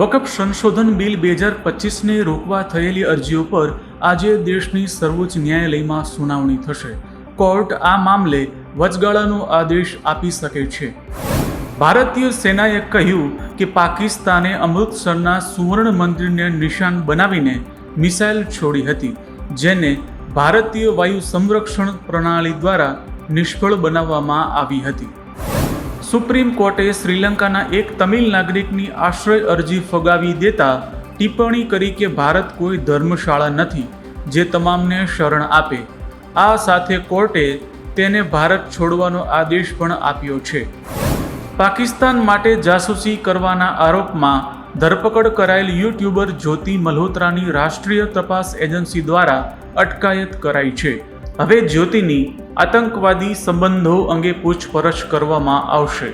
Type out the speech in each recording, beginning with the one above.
વકફ સંશોધન બિલ બે હજાર પચીસને રોકવા થયેલી અરજીઓ પર આજે દેશની સર્વોચ્ચ ન્યાયાલયમાં સુનાવણી થશે. કોર્ટ આ મામલે વચગાળાનો આદેશ આપી શકે છે. ભારતીય સેનાએ કહ્યું કે પાકિસ્તાને અમૃતસરના સુવર્ણ મંદિરને નિશાન બનાવીને મિસાઇલ છોડી હતી, જેને ભારતીય વાયુ સંરક્ષણ પ્રણાલી દ્વારા નિષ્ફળ બનાવવામાં આવી હતી. સુપ્રીમ કોર્ટે શ્રીલંકાના એક તમિલ નાગરિકની આશ્રય અરજી ફગાવી દેતા ટિપ્પણી કરી કે ભારત કોઈ ધર્મશાળા નથી, જે તમામને શરણ આપે. આ સાથે કોર્ટે તેને ભારત છોડવાનો આદેશ પણ આપ્યો છે. પાકિસ્તાન માટે જાસૂસી કરવાના આરોપમાં ધરપકડ કરાયેલ યુટ્યુબર જ્યોતિ મલ્હોત્રાની રાષ્ટ્રીય તપાસ એજન્સી દ્વારા અટકાયત કરાઈ છે. હવે જ્યોતિની આતંકવાદી સંબંધો અંગે પૂછપરછ કરવામાં આવશે.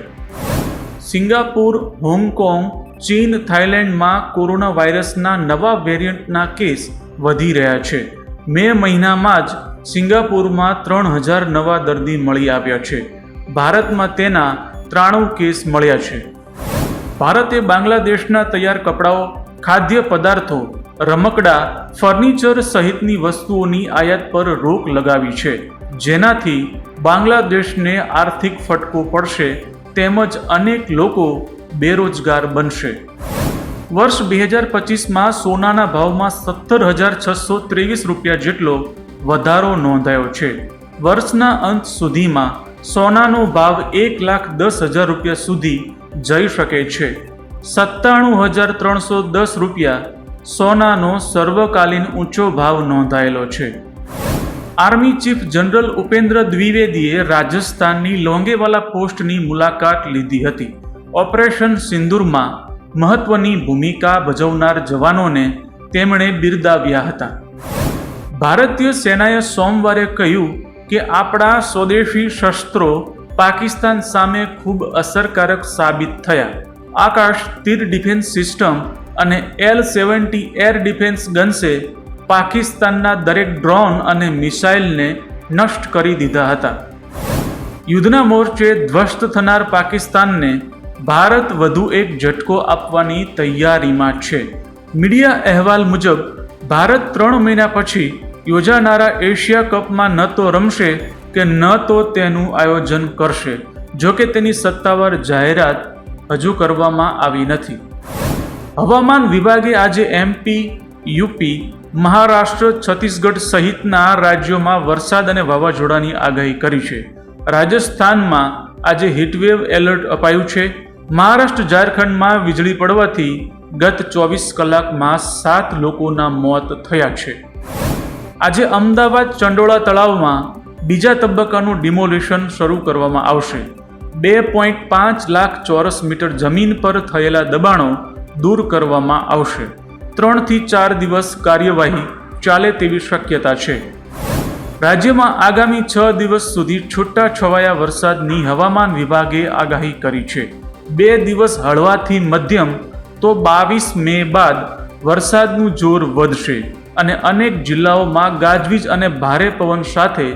સિંગાપુર, હોંગકોંગ, ચીન, થાઇલેન્ડમાં કોરોના વાયરસના નવા વેરિયન્ટના કેસ વધી રહ્યા છે. મે મહિનામાં જ સિંગાપુરમાં ત્રણ હજાર નવા દર્દી મળી આવ્યા છે. ભારતમાં તેના ત્રાણું કેસ મળ્યા છે. ભારતે બાંગ્લાદેશના તૈયાર કપડાઓ, ખાદ્ય પદાર્થો રમકડા ફર્નિચર સહિતની વસ્તુઓની આયાત પર રોક લગાવી છે. જેનાથી બાંગ્લાદેશને આર્થિક ફટકો પડશે તેમજ અનેક લોકો બેરોજગાર બનશે. વર્ષ બે હજાર પચીસમાં સોનાના ભાવમાં સત્તર હજાર છસો ત્રેવીસ રૂપિયા જેટલો વધારો નોંધાયો છે. વર્ષના અંત સુધીમાં સોનાનો ભાવ એક લાખ દસ હજાર રૂપિયા સુધી જઈ શકે છે. સત્તાણું હજાર ત્રણસો દસ રૂપિયા સોનાનો સર્વકાલીન ઊંચો ભાવ નોંધાયેલો છે. આર્મી ચીફ જનરલ ઉપેન્દ્ર દ્વિવેદીએ રાજસ્થાનની લોંગેવાલા પોસ્ટની મુલાકાત લીધી હતી. ઓપરેશન સિંદૂરમાં મહત્વની ભૂમિકા ભજવનાર જવાનોને તેમણે બિરદાવ્યા હતા. ભારતીય સેનાએ સોમવારે કહ્યું કે આપણા સ્વદેશી શસ્ત્રો પાકિસ્તાન સામે ખૂબ અસરકારક સાબિત થયા. આકાશ તીર ડિફેન્સ સિસ્ટમ અને એલ સેવન્ટી એર ડિફેન્સ ગન્સે પાકિસ્તાનના દરેક ડ્રોન અને મિસાઇલને નષ્ટ કરી દીધા હતા. યુદ્ધના મોરચે ધ્વસ્ત થનાર પાકિસ્તાનને ભારત વધુ એક ઝટકો આપવાની તૈયારીમાં છે. મીડિયા અહેવાલ મુજબ, ભારત ત્રણ મહિના પછી યોજાનારા એશિયા કપમાં ન તો રમશે કે ન તો તેનું આયોજન કરશે, જોકે તેની સત્તાવાર જાહેરાત હજુ કરવામાં આવી નથી. હવામાન વિભાગે આજે એમપી યુપી મહારાષ્ટ્ર, છત્તીસગઢ સહિતના રાજ્યોમાં વરસાદ અને વાવાઝોડાની આગાહી કરી છે. રાજસ્થાનમાં આજે હીટવેવ એલર્ટ અપાયું છે. મહારાષ્ટ્ર, ઝારખંડમાં વીજળી પડવાથી ગત ચોવીસ કલાકમાં સાત લોકોના મોત થયા છે. આજે અમદાવાદ ચંડોળા તળાવમાં બીજા તબક્કાનું ડિમોલિશન શરૂ કરવામાં આવશે. બે પોઈન્ટ પાંચ લાખ ચોરસ મીટર જમીન પર થયેલા દબાણો દૂર કરવામાં આવશે. ત્રણથી ચાર દિવસ કાર્યવાહી ચાલે તેવી શક્યતા છે. રાજ્યમાં આગામી છ દિવસ સુધી છૂટા છવાયા વરસાદની હવામાન વિભાગે આગાહી કરી છે. બે દિવસ હળવાથી મધ્યમ તો બાવીસ મે બાદ વરસાદનું જોર વધશે અને અનેક જિલ્લાઓમાં ગાજવીજ અને ભારે પવન સાથે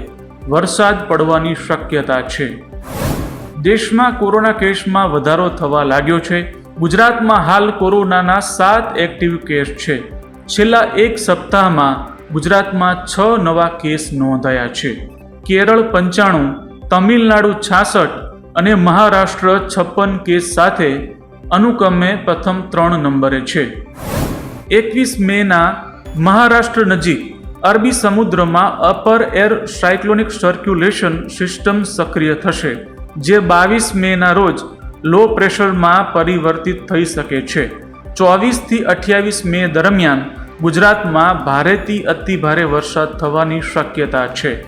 વરસાદ પડવાની શક્યતા છે. દેશમાં કોરોના કેસમાં વધારો થવા લાગ્યો છે. ગુજરાતમાં હાલ કોરોનાના સાત એક્ટિવ કેસ છે. છેલ્લા એક સપ્તાહમાં ગુજરાતમાં છ નવા કેસ નોંધાયા છે. કેરળ પંચાણું, તમિલનાડુ છાસઠ અને મહારાષ્ટ્ર છપ્પન કેસ સાથે અનુક્રમે પ્રથમ ત્રણ નંબરે છે. એકવીસ મેના મહારાષ્ટ્ર નજીક અરબી સમુદ્રમાં upper air cyclonic circulation system સક્રિય થશે, જે બાવીસ મેના રોજ લો પ્રેશરમાં પરિવર્તિત થઈ શકે છે. ચોવીસથી અઠ્યાવીસ મે દરમિયાન ગુજરાતમાં ભારેથી અતિભારે વરસાદ થવાની શક્યતા છે.